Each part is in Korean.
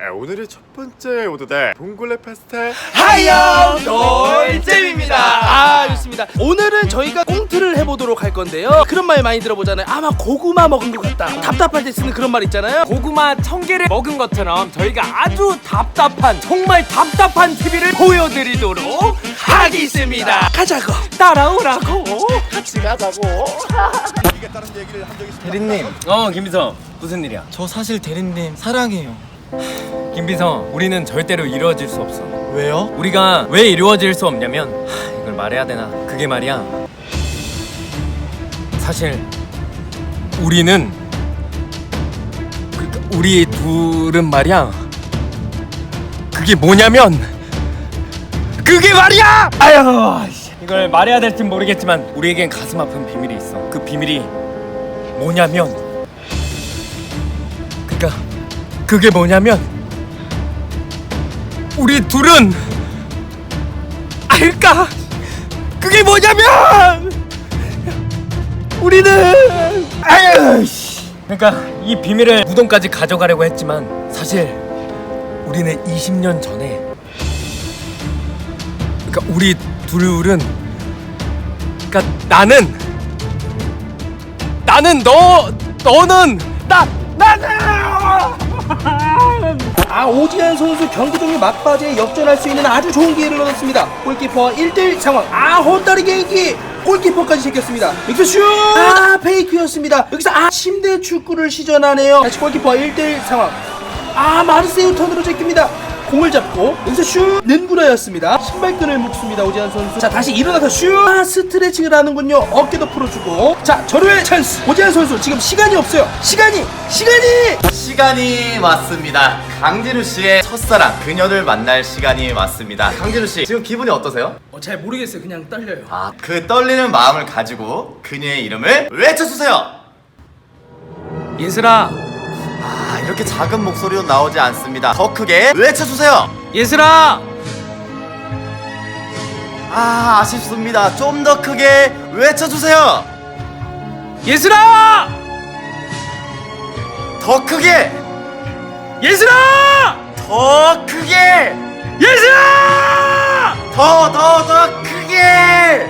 네, 오늘의 첫 번째 오도대 봉골레 파스타 하영 돌잼입니다. 아 좋습니다. 오늘은 저희가 꽁트를 해보도록 할 건데요. 그런 말 많이 들어보잖아요. 아마 고구마 먹은 것 같다. 답답할 때 쓰는 그런 말 있잖아요. 고구마 천 개를 먹은 것처럼 저희가 아주 답답한 정말 답답한 TV를 보여드리도록 하겠습니다. 가자고. 따라오라고 대리님, 어 김비서 무슨 일이야 저 사실 대리님 사랑해요. 김비서 우리는 절대로 이루어질 수 없어. 왜요? 우리가 왜 이루어질 수 없냐면 하, 이걸 말해야 되나? 그게 말이야. 사실 우리는 그러니까 우리 둘은 말이야. 그게 뭐냐면 그게 말이야! 아유 씨. 이걸 말해야 될진 모르겠지만 우리에겐 가슴 아픈 비밀이 있어. 그 비밀이 뭐냐면 그니까 그게 뭐냐면 우리 둘은 알까 그게 뭐냐면 우리는 아유 씨. 그러니까 이 비밀을 무덤까지 가져가려고 했지만 사실 우리는 20년 전에 그러니까 우리 둘은 그러니까 나는 나는 너 너는 나 나는 아 오지환 선수 경기 종료 막바지에 역전할 수 있는 아주 좋은 기회를 얻었습니다. 골키퍼와 1대1 상황. 아 헛다리 개인기. 골키퍼까지 제꼈습니다. 여기서 슛! 아 페이크였습니다. 여기서 아 침대 축구를 시전하네요. 다시 골키퍼와 1대1 상황. 아 마르세유 턴으로 제낍니다. 공을 잡고 여기서 슛! 는구라였습니다. 신발끈을 묶습니다 오지환 선수. 자 다시 일어나서 슛! 아 스트레칭을 하는군요. 어깨도 풀어주고. 자 절호의 찬스. 오지환 선수 지금 시간이 없어요. 시간이 시간이 시간이 왔습니다. 강진우 씨의 첫사랑 그녀를 만날 시간이 왔습니다. 강진우 씨 지금 기분이 어떠세요? 어, 잘 모르겠어요. 그냥 떨려요. 아, 그 떨리는 마음을 가지고 그녀의 이름을 외쳐주세요. 예슬아 아, 이렇게 작은 목소리로 나오지 않습니다. 더 크게 외쳐주세요. 예슬아 아, 아쉽습니다. 좀 더 크게 외쳐주세요. 예슬아 더 크게, 예슬아 더 크게, 예슬아 더, 더, 더 크게.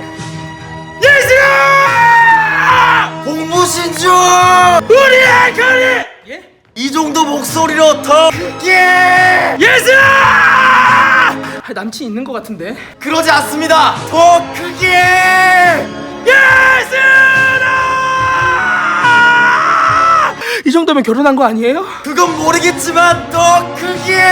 예슬아 공부신 중. 우리의 거리 예? 이 정도 목소리로 더 크게. 아, 남친 있는 것 같은데. 그러지 않습니다. 더 크게. 예슬아 이 정도면 결혼한 거 아니에요? 그건 모르겠지만 더 크게.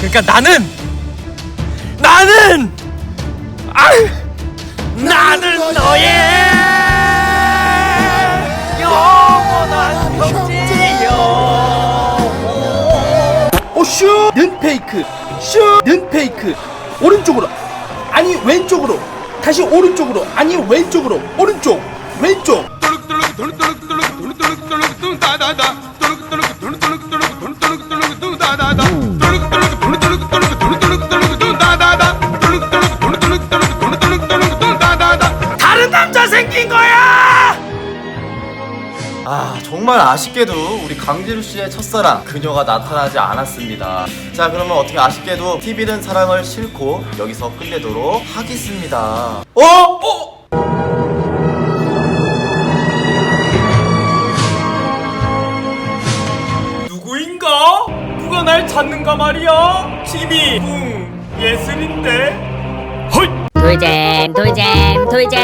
그러니까 나는 나는 아 나는 너의 영원한 형제여. 오, 슛! 는 페이크. 슛! 는 페이크. 오른쪽으로. 아니, 왼쪽으로. 다시 오른쪽으로. 아니, 왼쪽으로. 오른쪽. 왼쪽. 다 정말 아쉽게도 우리 강진우 씨의 첫사랑 그녀가 나타나지 않았습니다. 자 그러면 어떻게 아쉽게도 TV는 사랑을 싣고 여기서 끝내도록 하겠습니다. 어? 어? 누구인가? 누가 날 찾는가 말이야? TV 응 예술인데. 헐. 돌잼 돌잼 돌잼